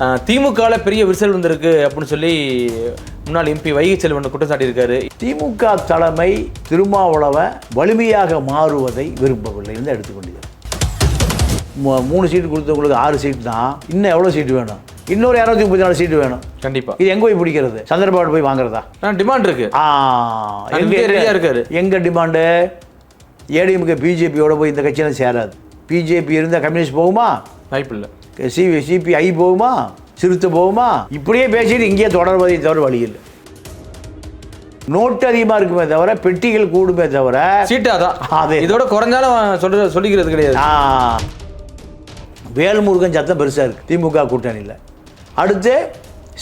திமுகவில் பெரிய விரிசல் வந்திருக்கு அப்படின்னு சொல்லி முன்னாள் எம்பி வைகை செல்வன் குற்றம் சாட்டியிருக்காரு. திமுக தலைமை திருமாவளவன் வலிமையாக மாறுவதை விரும்பவில்லை என்று எடுத்துக்கொண்டது மூ- மூணு சீட்டு கொடுத்தவங்களுக்கு ஆறு சீட் தான். இன்னும் எவ்வளோ சீட்டு வேணும்? இன்னொரு இரநூத்தி முப்பத்தி நாலு சீட்டு வேணும். கண்டிப்பா. இது எங்கே போய் பிடிக்கிறது? சந்திரபாபு போய் வாங்குறதா? டிமாண்ட் இருக்கு. இருக்காரு. எங்க டிமாண்டு ஏடிஎம்கே பிஜேபியோட போய் இந்த கட்சியெல்லாம் சேராது. பிஜேபி இருந்தால் கம்யூனிஸ்ட் போகுமா? வாய்ப்பு இல்லை சி சிபிஐ போகுமா? சிறுத்தை போகுமா? இப்படியே பேசிட்டு இங்கேயே தொடர்வதை தவிர வழி இல்லை. நோட்டு அதிகமாக இருக்குமே தவிர பெட்டிகள் கூடுமே தவிர சீட்டு அதான். அதே. இதோட குறைஞ்சாலும் சொல்ற சொல்லிக்கிறது கிடையாது. வேல்முருகன் சத்தம் பெருசாக இருக்குது திமுக கூட்டணியில். அடுத்து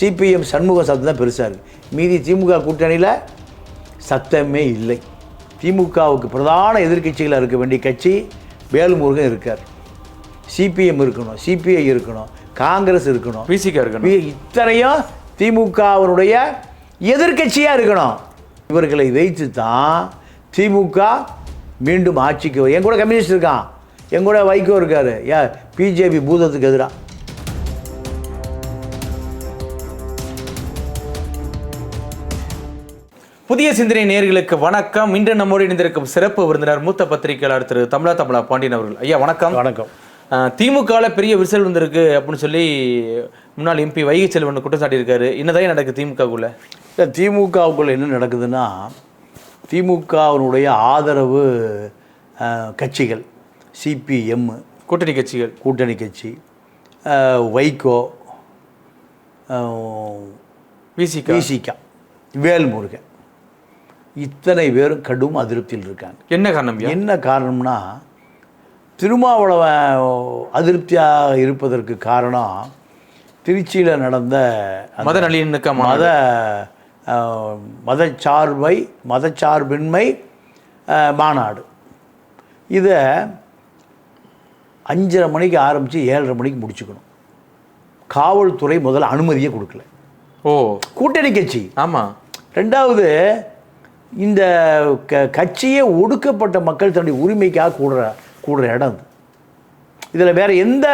சிபிஎம் சண்முக சத்தம் தான் பெருசாக இருக்குது மீதி திமுக கூட்டணியில் சத்தமே இல்லை. திமுகவுக்கு பிரதான எதிர்க்கட்சிகளாக இருக்க வேண்டிய கட்சி வேல்முருகன் இருக்கார். சிபிஎம் இருக்கணும் சிபிஐ இருக்கணும் காங்கிரஸ் இருக்கணும். பிசிக்கா இருக்கணும். இத்தனையும் திமுகவினுடைய எதிர்க்கட்சியாக இருக்கணும். இவர்களை வைத்து தான் திமுக மீண்டும் ஆட்சிக்கு. என் கூட கம்யூனிஸ்ட் இருக்கான். என் கூட வைகோ இருக்காரு. ஏ பிஜேபி பூதத்துக்கு எதிராக புதிய சிந்தனை நேயர்களுக்கு வணக்கம். இன்று நம்மோடு இணைந்திருக்கும் சிறப்பு விருந்தினர் மூத்த பத்திரிகையாளர் திரு தமிழா தமிழா பாண்டியன் அவர்கள். ஐயா வணக்கம். வணக்கம். திமுகவில் பெரிய விரிசல் வந்திருக்கு அப்படின்னு சொல்லி முன்னாள் எம்பி வைகை செல்வன் குற்றம் சாட்டியிருக்காரு. என்னதான் நடக்குது திமுகவுக்குள்ள? இந்த திமுகவுக்குள்ள என்ன நடக்குதுன்னா திமுகவினுடைய ஆதரவு கட்சிகள் சிபிஎம் கூட்டணி கட்சிகள். கூட்டணி கட்சி வைகோ பிசிக விசிகா. வேல்முருகன். இத்தனை பேரும் கடும் அதிருப்தியில் இருக்காங்க. என்ன காரணம்? என்ன காரணம்னா திருமாவளவன் அதிருப்தியாக இருப்பதற்கு காரணம் திருச்சியில் நடந்த மத நல்லிணக்கம் மத மதச்சார்பை மதச்சார்பின்மை மாநாடு. இதை அஞ்சரை மணிக்கு ஆரம்பித்து ஏழரை மணிக்கு முடிச்சுக்கணும். காவல்துறை முதல்ல அனுமதியே கொடுக்கல. ஓ. கூட்டணி கட்சி. ஆமா. ரெண்டாவது இந்த க கட்சியே ஒடுக்கப்பட்ட மக்கள் தன்னுடைய உரிமைக்காக கூடுற கூடுற இடம் இது இதில் வேற எந்த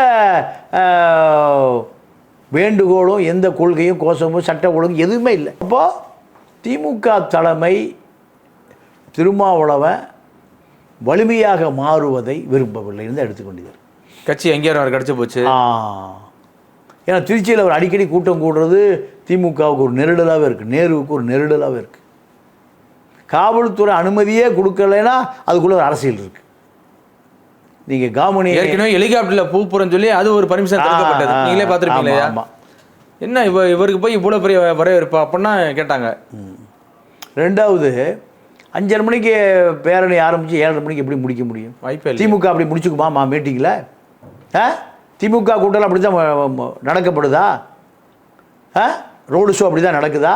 வேண்டுகோளும் எந்த கொள்கையும் கோஷமும் சட்ட ஒழுங்கு எதுவுமே இல்லை. அப்போ திமுக தலைமை திருமாவளவன் வலிமையாக மாறுவதை விரும்பவில்லை என்று எடுத்துக்கொண்டீர்கள் கட்சி எங்கேயாரும் கிடைச்சு போச்சு. ஏன்னா திருச்சியில் அவர் அடிக்கடி கூட்டம் கூடுறது திமுகவுக்கு ஒரு நெருடலாகவே இருக்குது நேருவுக்கு ஒரு நெருடலாகவே இருக்குது காவல்துறை அனுமதியே கொடுக்கலைன்னா அதுக்குள்ள ஒரு அரசியல் இருக்குது நீங்கள் காமனி ஏற்கனவே ஹெலிகாப்டர்ல பூ புறன்னு சொல்லி அது ஒரு பர்மிஷன் தடுக்கப்பட்டது நீங்களே பார்த்துருப்பீங்க ஆமா, இல்லையா ஆமா. என்ன இவ இவருக்கு போய் இவ்வளோ பெரிய வரவேற்பா அப்படின்னா கேட்டாங்க. ரெண்டாவது அஞ்சரை மணிக்கு பேரணி ஆரம்பித்து ஏழரை மணிக்கு எப்படி முடிக்க முடியும்? வாய்ப்பே திமுக அப்படி முடிச்சுக்குமாமா மீட்டிங்கில் ஆ? திமுக கூட்டம் அப்படி தான் நடக்கப்படுதா? ஆ? ரோடு ஷோ அப்படி தான் நடக்குதா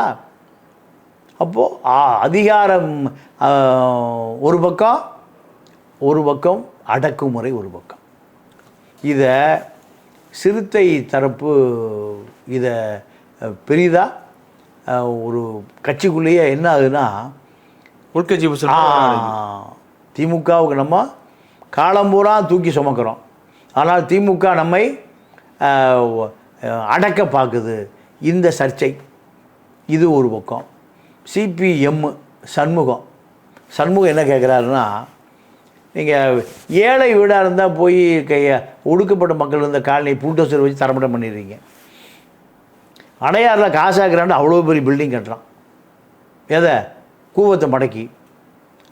அப்போது அதிகாரம் ஒரு பக்கம் ஒரு பக்கம் அடக்குமுறை ஒரு பக்கம். இதை சிறுத்தை தரப்பு இதை பெரிதாக ஒரு கட்சிக்குள்ளேயே என்ன ஆகுதுன்னா உள்கட்சி திமுகவுக்கு நம்ம காலம்பூரா தூக்கி சுமக்கிறோம். ஆனால் திமுக நம்மை அடக்க பார்க்குது இந்த சர்ச்சை இது ஒரு பக்கம். சிபிஎம் சண்முகம். சண்முகம் என்ன கேட்குறாருன்னா நீங்கள் ஏழை வீடாக இருந்தால் போய் கைய ஒடுக்கப்பட்ட மக்கள் இருந்த காலனி புல்டோசர் வச்சு தரமட்டம் பண்ணிடுறீங்க. அடையாறில் காசாக்குறாண்டு அவ்வளோ பெரிய பில்டிங் கட்டுறான். எதை? கூவத்தை மடக்கி.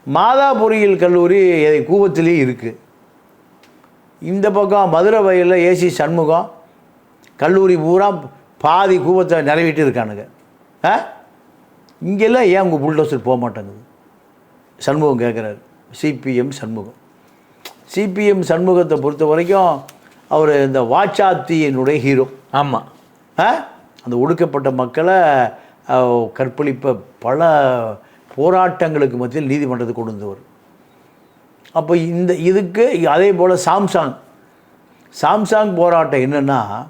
மாதா பொறியியல் கல்லூரி எ- கூவத்திலேயே இருக்குது இந்த பக்கம் மதுரை வயலில் ஏசி சண்முகம் கல்லூரி பூரா பாதி கூவத்தை நிறைவேற்றி இருக்கானுங்க. ஆ? இங்கெல்லாம் ஏன் உங்கள் புல்டோசர் போக மாட்டேங்குது? சண்முகம் கேட்குறாரு சிபிஎம் சண்முகம். சிபிஎம் சண்முகத்தை பொறுத்த வரைக்கும் அவர் இந்த வாச்சாத்தியினுடைய ஹீரோ ஆமா. ஆ? அந்த ஒடுக்கப்பட்ட மக்களை கற்பழிப்ப பல போராட்டங்களுக்கு மத்தியில் நீதிமன்றத்துக்கு கொண்டு வந்தவர். அப்போ இந்த இதுக்கு அதே போல் சாம்சாங். சாம்சாங் போராட்டம் என்னென்னா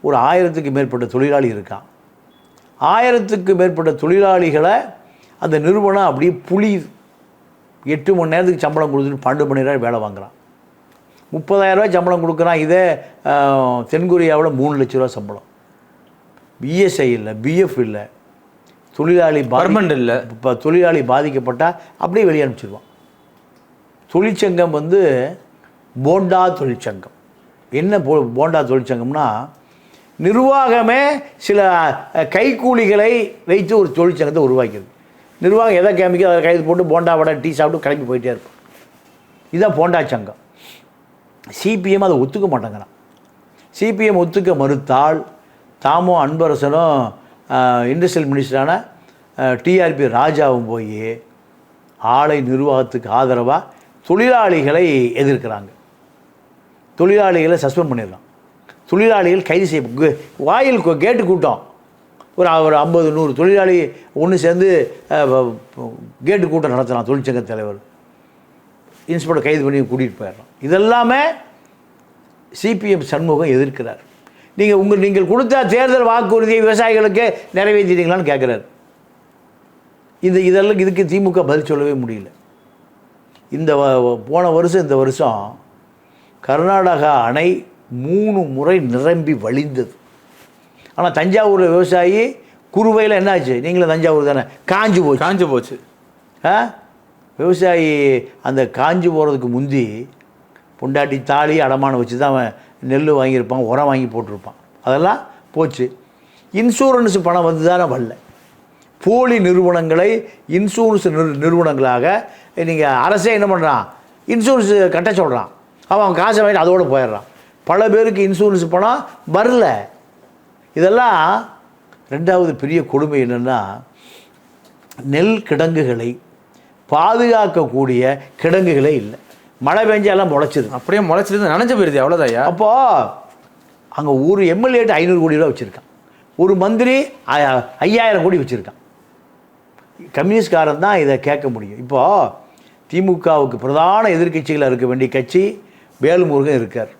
ஒரு ஆயிரத்துக்கு மேற்பட்ட தொழிலாளி இருக்கான். ஆயிரத்துக்கு மேற்பட்ட தொழிலாளிகளை அந்த நிறுவனம் அப்படியே புளியுது எட்டு மணி நேரத்துக்கு சம்பளம் கொடுத்துட்டு பன்னெண்டு மணி நேரம் வேலை வாங்குறான். முப்பதாயிரம் ரூபாய் சம்பளம் கொடுக்குறான். இதே தென்கொரியாவில் மூணு லட்ச ரூபா சம்பளம். பிஎஸ்ஐ இல்லை பிஎஃப் இல்லை. தொழிலாளி பர்மனண்ட் இல்ல. இப்போ தொழிலாளி பாதிக்கப்பட்டால் அப்படியே வெளியே அனுப்பிச்சிடுவான் தொழிற்சங்கம் வந்து போண்டா தொழிற்சங்கம். என்ன போ போண்டா தொழிற்சங்கம்னா நிர்வாகமே சில கைக்கூலிகளை வைத்து ஒரு தொழிற்சங்கத்தை உருவாக்கியது. நிர்வாகம் எதை கேமிக்கோ அதை கைது போட்டு போண்டா வடை டீ சாப்பிட்டு கிளம்பி போயிட்டே இருப்போம் இதுதான் போண்டா சங்கம். சிபிஎம் அதை ஒத்துக்க மாட்டேங்கிறான். சிபிஎம் ஒத்துக்க மறுத்தால் தாமும் அன்பரசனும் இண்டஸ்ட்ரியல் மினிஸ்டரான டிஆர்பி ராஜாவும் போய் ஆலை நிர்வாகத்துக்கு ஆதரவாக தொழிலாளிகளை எதிர்க்கிறாங்க. தொழிலாளிகளை சஸ்பெண்ட் பண்ணிடலாம் தொழிலாளிகள் கைது செய்ய வாயில் கேட்டு கூட்டம். ஒரு ஒரு ஐம்பது நூறு தொழிலாளி ஒன்று சேர்ந்து கேட்டு கூட்டம் நடத்தலாம் தொழிற்சங்க தலைவர். இன்ஸ்பெக்டர் கைது பண்ணி கூட்டிகிட்டு போயிடலாம். இதெல்லாமே சிபிஎம் சண்முகம் எதிர்க்கிறார். நீங்கள் உங்கள் நீங்கள் கொடுத்த தேர்தல் வாக்குறுதியை விவசாயிகளுக்கு நிறைவேற்றிட்டீங்களான்னு கேட்குறாரு இந்த இதெல்லாம் இதுக்கு திமுக பதில் சொல்லவே முடியல. இந்த போன வருஷம் இந்த வருஷம் கர்நாடகா அணை மூணு முறை நிரம்பி வழிந்தது. ஆனால் தஞ்சாவூரில் விவசாயி குறுவையில் என்னாச்சு நீங்களும் தஞ்சாவூர் தானே? காஞ்சு போச்சு. காஞ்சு போச்சு. ஆ? விவசாயி அந்த காஞ்சி போகிறதுக்கு முந்தி பொண்டாட்டி தாலி அடமானம் வச்சு தான் அவன் நெல் வாங்கியிருப்பான் உரம் வாங்கி போட்டிருப்பான். அதெல்லாம் போச்சு. இன்சூரன்ஸ் பணம் வந்து தானே வரல. போலி நிறுவனங்களை இன்சூரன்ஸ் நிறு நிறுவனங்களாக நீங்கள் அரசே என்ன பண்ணுறான் இன்சூரன்ஸ் கட்ட சொல்கிறான் அவன் காசை வாங்கிட்டு அதோடு போயிடுறான். பல பேருக்கு இன்சூரன்ஸ் பணம் வரல. இதெல்லாம் ரெண்டாவது பெரிய கொடுமை என்னென்னா நெல் கிடங்குகளை பாதுகாக்கக்கூடிய கிடங்குகளே இல்லை. மழை பெஞ்சாலாம் முளைச்சிது அப்படியே முளைச்சிருந்து நனைஞ்ச போயிருது அவ்வளோதாயா அப்போ அங்கே ஒரு எம்எல்ஏட்டு ஐநூறு கோடி ரூபா வச்சுருக்கான். ஒரு மந்திரி ஐயாயிரம் கோடி வச்சுருக்கான். கம்யூனிஸ்ட்காரன் தான் இதை கேட்க முடியும். இப்போ திமுகவுக்கு பிரதான எதிர்க்கட்சிகளாக இருக்க வேண்டிய கட்சி வேலுமுருகன் இருக்கார்.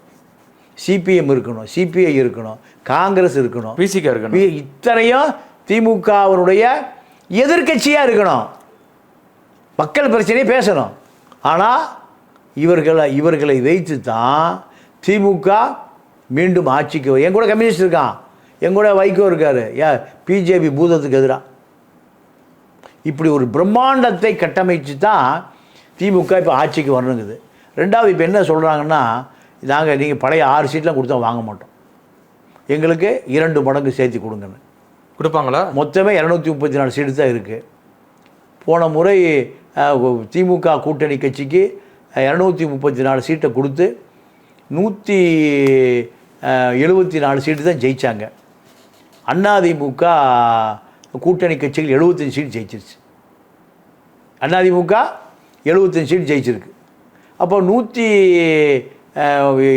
சிபிஎம் இருக்கணும் சிபிஐ இருக்கணும் காங்கிரஸ் இருக்கணும். பிசிக்கா இருக்கணும். இத்தனையும் திமுகவினுடைய எதிர்க்கட்சியாக இருக்கணும். மக்கள் பிரச்சனையை பேசணும். ஆனால் இவர்களை இவர்களை வைத்து தான் திமுக மீண்டும் ஆட்சிக்கு. என் கூட கம்யூனிஸ்ட் இருக்கான். என் கூட வைகோ இருக்கார். ஏ பிஜேபி பூதத்துக்கு எதிராக இப்படி ஒரு பிரம்மாண்டத்தை கட்டமைச்சு தான் திமுக இப்போ ஆட்சிக்கு வரணுங்குது. ரெண்டாவது இப்போ என்ன சொல்கிறாங்கன்னா நாங்கள் நீங்கள் பழைய ஆறு சீட்லாம் கொடுத்தா வாங்க மாட்டோம். எங்களுக்கு இரண்டு மடங்கு சேர்த்து கொடுங்கன்னு. கொடுப்பாங்களா? மொத்தமே இரநூத்தி முப்பத்தி நாலு சீட்டு தான் இருக்குது போன முறை திமுக கூட்டணி கட்சிக்கு இரநூத்தி முப்பத்தி நாலு சீட்டை கொடுத்து நூற்றி எழுபத்தி நாலு சீட்டு தான் ஜெயித்தாங்க அதிமுக கூட்டணி கட்சிகள் எழுபத்தஞ்சு சீட் ஜெயிச்சிருச்சு. அதிமுக எழுபத்தஞ்சு சீட் ஜெயிச்சிருக்கு. அப்போ நூற்றி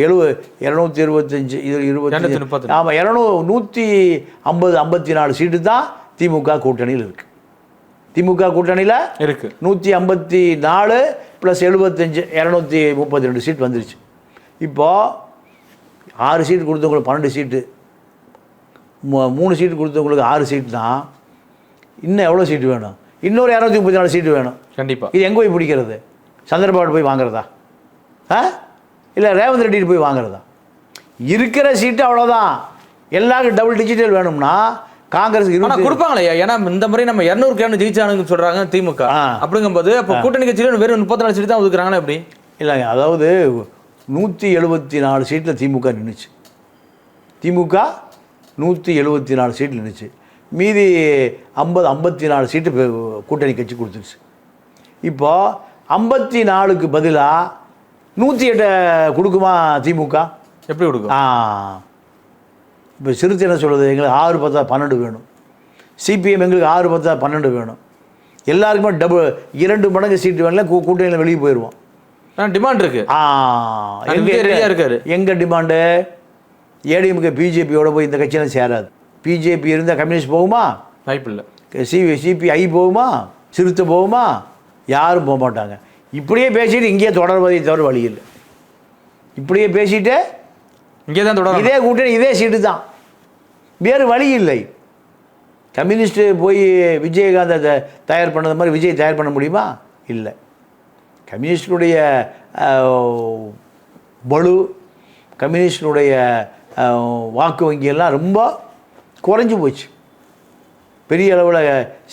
எழுப இரநூத்தி இருபத்தஞ்சு இது இருபத்தஞ்சு. ஆமாம் இரநூ நூற்றி ஐம்பது ஐம்பத்தி நாலு சீட்டு தான் திமுக கூட்டணியில் இருக்குது திமுக கூட்டணியில் இருக்கு. நூற்றி ஐம்பத்தி நாலு ப்ளஸ் எழுபத்தஞ்சு இரநூத்தி முப்பத்தி ரெண்டு சீட் வந்துருச்சு. இப்போது ஆறு சீட் கொடுத்தவங்களுக்கு பன்னெண்டு சீட்டு. மூணு சீட்டு கொடுத்தவங்களுக்கு ஆறு சீட்னா இன்னும் எவ்வளோ சீட்டு வேணும்? இன்னொரு இரநூத்தி முப்பத்தி நாலு சீட்டு வேணும். கண்டிப்பா. இது எங்கே போய் பிடிக்கிறது? சந்திரபாபு போய் வாங்குறதா? ஆ? இல்லை ரேவந்த் ரெட்டிட்டு போய் வாங்குறதா? இருக்கிற சீட்டு அவ்வளோதான் எல்லாருக்கும் டபுள் டிஜிட்டல் வேணும்னா காங்கிரஸ் ஆனா இருபத்தி கொடுப்பாங்களே ஏன்னா இந்த முறை நம்ம இருநூறு கேண்டு ஜெயிச்சானுங்க சொல்றாங்க திமுக. அப்படிங்கும்போது அப்ப கூட்டணி கட்சியில வெறும் முப்பத்தி நாலு சீட் தான் ஒதுக்குறாங்களா எப்படி? இல்லைங்க அதாவது நூற்றி எழுபத்தி நாலு சீட்டில் திமுக நின்றுச்சு திமுக நூற்றி எழுபத்தி நாலு சீட்டில் நின்றுச்சு மீதி ஐம்பது ஐம்பத்தி நாலு சீட்டு கூட்டணி கட்சி கொடுத்துருச்சு. இப்போ ஐம்பத்தி நாலுக்கு பதிலாக நூற்றி எட்டை கொடுக்குமா திமுக? எப்படி கொடுக்கும்? ஆ. இப்போ சிறுத்தை என்ன சொல்லுது எங்களுக்கு ஆறு பத்தா பன்னெண்டு வேணும். சிபிஎம் எங்களுக்கு ஆறு பத்தா பன்னெண்டு வேணும். எல்லாருக்குமே டபுள் இரண்டு மடங்கு சீட்டு வேணும்ல கூ கூட்டணியில் வெளியே போயிடுவோம் டிமாண்ட் இருக்கு. ஆ ரெடியா இருக்காரு. எங்க டிமாண்டு ஏடிஎம்கே பிஜேபியோட போய் இந்த கட்சியெல்லாம் சேராது. பிஜேபி இருந்தால் கம்யூனிஸ்ட் போகுமா? வாய்ப்பு இல்லை சி சிபிஐ போகுமா? சிறுத்தை போகுமா? யாரும் போக மாட்டாங்க. இப்படியே பேசிட்டு இங்கேயே தொடர்வதை தவிர வழி இல்லை. இப்படியே பேசிட்டு இங்கே தான் தொடரும் இதே கூட்டணி இதே சீட்டு தான். வேறு வழி இல்லை. கம்யூனிஸ்ட்டு போய் விஜயகாந்தை த- தயார் பண்ணது மாதிரி விஜய் தயார் பண்ண முடியுமா? இல்லை. பளு கம்யூனிஸ்டுடைய அஹ், வாக்கு வங்கியெல்லாம் ரொம்ப குறைஞ்சி போச்சு. பெரிய அளவில்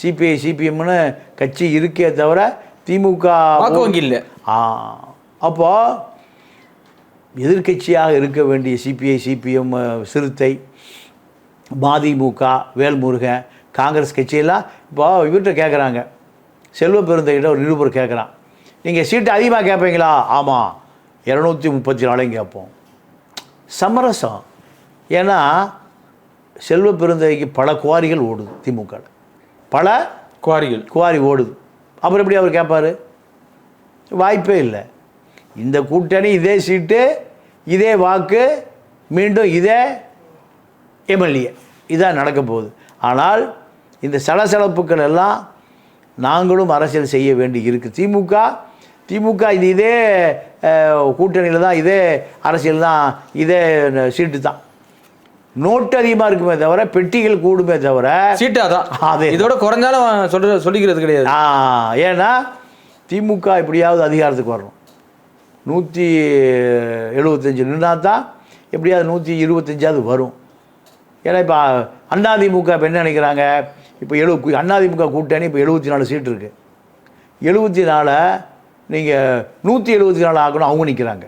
சிபிஐ சிபிஎம்னு கட்சி இருக்கே தவிர திமுக வாக்கு வங்கி இல்லை. ஆ அப்போ எதிர்க்கட்சியாக இருக்க வேண்டிய சிபிஐ சிபிஎம் சிறுத்தை மதிமுக வேல்முருகன் காங்கிரஸ் கட்சியெல்லாம் இப்போ இவர்கிட்ட கேட்குறாங்க செல்வ பெருந்தைகிட்ட ஒரு நிருபர் கேட்குறான் நீங்கள் சீட்டு அதிகமாக கேட்பீங்களா ஆமாம் இரநூத்தி முப்பத்தி நாலையும் கேட்போம் சமரசம். ஏன்னா செல்வ பெருந்தைக்கு பல குவாரிகள் ஓடுது திமுக பல குவாரிகள். குவாரி ஓடுது. அப்புறம் எப்படி அவர் கேட்பார்? வாய்ப்பே இல்லை. இந்த கூட்டணி இதே சீட்டு இதே வாக்கு மீண்டும் இதே எம்எல்ஏ. இதான் நடக்க போகுது. ஆனால் இந்த சலசலப்புகள் எல்லாம் நாங்களும் அரசியல் செய்ய வேண்டி இருக்குது திமுக திமுக இது இதே கூட்டணியில் தான் இதே அரசியல் தான் இதே சீட்டு தான். நோட்டு அதிகமாக இருக்குமே தவிர பெட்டிகள் கூடுமே தவிர சீட்டு அதான். அதே. இதோட குறைஞ்சாலும் சொல்ற சொல்லிக்கிறது கிடையாது. ஏன்னா திமுக எப்படியாவது அதிகாரத்துக்கு வரணும். நூற்றி எழுபத்தஞ்சு நின்னா தான் எப்படியாவது நூற்றி இருபத்தஞ்சாவது வரும். ஏன்னா இப்போ அதிமுக இப்போ என்ன நினைக்கிறாங்க? இப்போ எழு அதிமுக கூட்டணி இப்போ எழுபத்தி நாலு சீட் இருக்குது எழுபத்தி நாலை நீங்கள் நூற்றி எழுபத்தி நாலு ஆக்கணும் அவங்க நிற்கிறாங்க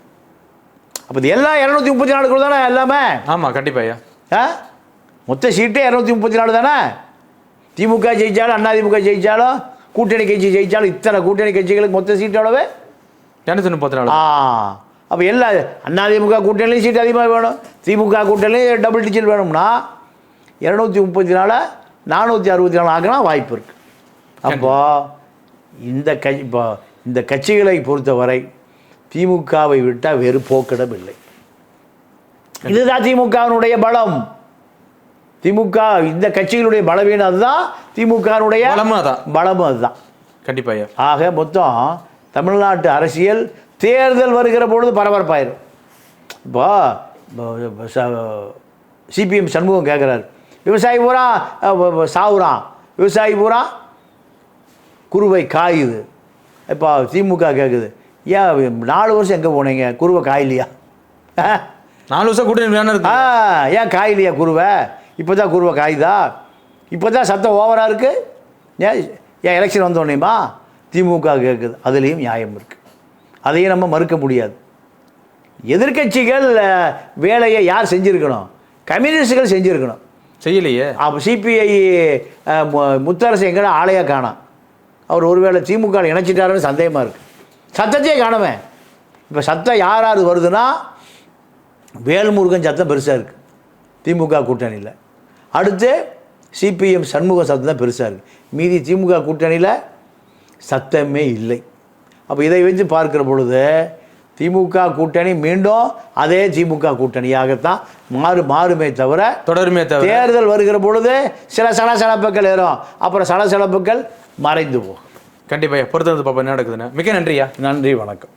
அப்போ இது எல்லாம் இரநூத்தி முப்பத்தி நாலுக்குள்ள தானே எல்லாமே? ஆமா கண்டிப்பா ஐயா. ஆ? மொத்த சீட்டே இரநூத்தி முப்பத்தி நாலு தானே? திமுக ஜெயிச்சாலும் அதிமுக ஜெயிச்சாலும் கூட்டணி கட்சி ஜெயிச்சாலும் இத்தனை கூட்டணி கட்சிகளுக்கு மொத்த சீட் எவ்வளவு? இரநூத்தி முப்பத்தி நாலு. ஆ. அப்போ எல்லா அதிமுக கூட்டணிலையும் சீட் அதிகமாக வேணும். திமுக கூட்டணிலையும் டபுள் டிஜிட் வேணும்னா இரநூத்தி முப்பத்தி நாலு நானூற்றி அறுபத்தி நாலு ஆக்கினா வாய்ப்பு இருக்குது அப்போ இந்த க இப்போ இந்த கட்சிகளை பொறுத்தவரை திமுகவை விட்டால் வேறு போக்கிடம் இல்லை. இதுதான் திமுகவினுடைய பலம். திமுக இந்த கட்சிகளுடைய பலவீனம் அதுதான் அதான். பலமும் அதுதான். கண்டிப்பா ஐயா. ஆக மொத்தம் தமிழ்நாட்டு அரசியல் தேர்தல் வருகிற பொழுது பரபரப்பாயிரும். இப்போ சிபிஎம் சண்முகம் கேட்குறாரு விவசாயி பூரா சாவுறான் விவசாயி பூரா குருவை காயுது. இப்போ திமுக கேட்குது ஏன் நாலு வருஷம் எங்கே போனீங்க? குருவை காயிலையா? நாலு வருஷம் கூட்டணி வேணும் இருக்கு. ஆ ஏன் காயிலையா குருவை? இப்போ தான் குருவை காயுதா? இப்போ தான் சத்தம் ஓவராக இருக்குது ஏன் ஏன் எலெக்ஷன் வந்தோடனேமா திமுக கேட்குது அதுலேயும் நியாயம் இருக்குது அதையும் நம்ம மறுக்க முடியாது. எதிர்க்கட்சிகள் அஹ், வேலையை யார் செஞ்சுருக்கணும்? கம்யூனிஸ்டுகள் செஞ்சுருக்கணும். செய்யலையே. அப்போ சிபிஐ முத்தரசு எங்கடா ஆளையாக காணோம் அவர் ஒருவேளை திமுக இணைச்சிட்டாருன்னு சந்தேகமாக இருக்குது சத்தத்தையே காணுமே. இப்போ சத்தம் யார் யார் வருதுன்னா வேல்முருகன் சத்தம் பெருசாக இருக்குது திமுக கூட்டணியில். அடுத்து சிபிஎம் சண்முக சத்தம் தான் பெருசாக இருக்குது மீதி திமுக கூட்டணியில் சத்தமே இல்லை. அப்போ இதை வச்சு பார்க்கிற பொழுது திமுக கூட்டணி மீண்டும் அதே திமுக கூட்டணியாகத்தான் மாறு மாறுமே தவிர தொடருமே தவிர. தேர்தல் வருகிற பொழுது சில சலசலப்புகள் ஏறும். அப்புறம் சலசலப்புகள் மறைந்து போகும். கண்டிப்பா ஐயா. பொறுத்து வந்து பாப்பா என்ன நடக்குதுன்னு. மிக்க நன்றியா. நன்றி வணக்கம்.